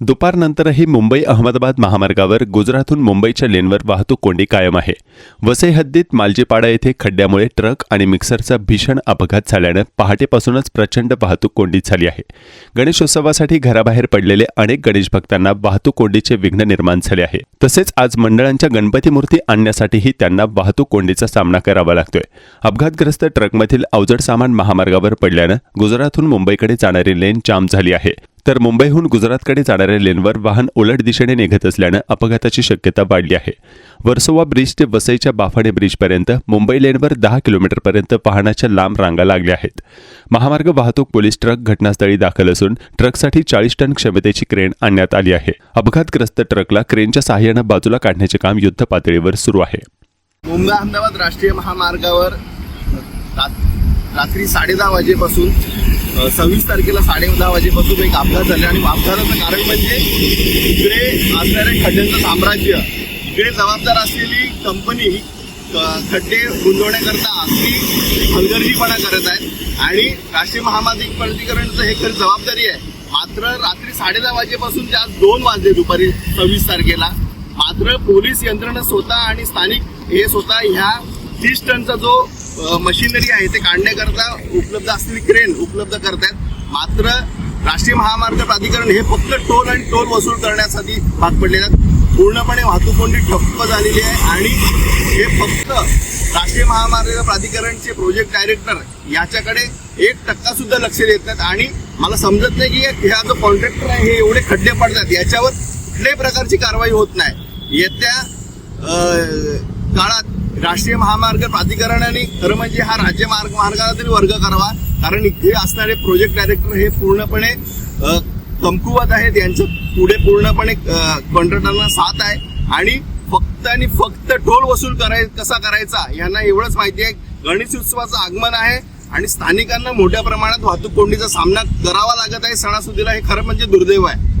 दुपारनंतरही मुंबई अहमदाबाद महामार्गावर गुजरातहून मुंबईच्या लेनवर वाहतूक कोंडी कायम आहे. वसई हद्दीत मालजीपाडा येथे खड्ड्यामुळे ट्रक आणि मिक्सरचा भीषण अपघात झाल्यानं पहाटेपासूनच प्रचंड वाहतूक कोंडी झाली आहे. गणेशोत्सवासाठी घराबाहेर पडलेले अनेक गणेश भक्तांना वाहतूक कोंडीचे विघ्न निर्माण झाले आहे. तसेच आज मंडळांच्या गणपती मूर्ती आणण्यासाठीही त्यांना वाहतूक कोंडीचा सामना करावा लागतोय. अपघातग्रस्त ट्रकमधील अवजड सामान महामार्गावर पडल्यानं गुजरातहून मुंबईकडे जाणारी लेन जाम झाली आहे. तर मुंबईहून गुजरातकडे जाणाऱ्या लेनवर वाहन उलट दिशेने निघत असल्यानं अपघाताची शक्यता वाढली आहे. वर्सोवा ब्रिज ते वसईच्या बाफाणे ब्रिजपर्यंत मुंबई लेनवर दहा किलोमीटरपर्यंत वाहनाच्या लांब रांगा लागल्या आहेत. महामार्ग वाहतूक पोलीस ट्रक घटनास्थळी दाखल असून ट्रकसाठी चाळीस टन क्षमतेची क्रेन आणण्यात आली आहे. अपघातग्रस्त ट्रकला क्रेनच्या सहाय्यानं बाजूला काढण्याचे काम युद्ध पातळीवर सुरू आहे. मुंबई अहमदाबाद राष्ट्रीय महामार्गावर रात्री साडेदहा वाजेपासून सव्वीस तारखेला साडे दहा वाजेपासून एक अपघात झाला आणि अपघाताचं कारण म्हणजे इकडे असणाऱ्या खड्ड्यांचं साम्राज्य. इकडे जबाबदार असलेली कंपनी खड्डे रुंदवण्याकरता अगदी हलगर्जीपणा करत आहेत. आणि राष्ट्रीय महामार्ग प्राधिकरणचं हे खरी जबाबदारी आहे. मात्र रात्री साडेदहा वाजेपासून ते आज दोन वाजले दुपारी सव्वीस तारखेला. मात्र पोलीस यंत्रणा स्वतः आणि स्थानिक हे स्वतः ह्या तीस टनचा जो मशिनरी आहे ते काढण्याकरता उपलब्ध असलेली क्रेन उपलब्ध करतायत. मात्र राष्ट्रीय महामार्ग प्राधिकरण हे फक्त टोल आणि टोल वसूल करण्यासाठी भाग पडलेले आहेत. पूर्णपणे वाहतूक कोंडी ठप्प झालेली आहे आणि हे फक्त राष्ट्रीय महामार्ग प्राधिकरणचे प्रोजेक्ट डायरेक्टर याच्याकडे एक टक्का सुद्धा लक्ष देत नाहीत. आणि मला समजत नाही की ह्या जो कॉन्ट्रॅक्टर आहे हे एवढे खड्डे पडतात याच्यावर कुठल्याही प्रकारची कारवाई होत नाही. येत्या काळात राष्ट्रीय महामार्ग प्राधिकरणाने खरं म्हणजे हा राज्य मार्ग मार्गाला तरी वर्ग करावा. कारण इथे असणारे प्रोजेक्ट डायरेक्टर हे पूर्णपणे कमकुवत आहेत. यांचं पुढे पूर्णपणे कॉन्ट्रॅक्टरना साथ आहे. आणि फक्त आणि फक्त टोल वसूल कराय कसा करायचा यांना एवढंच माहिती आहे. गणेश उत्सवाचं आगमन आहे. आणि स्थानिकांना मोठ्या प्रमाणात वाहतूक कोंडीचा सामना करावा लागत आहे. सणासुदीला हे खरं म्हणजे दुर्दैव आहे.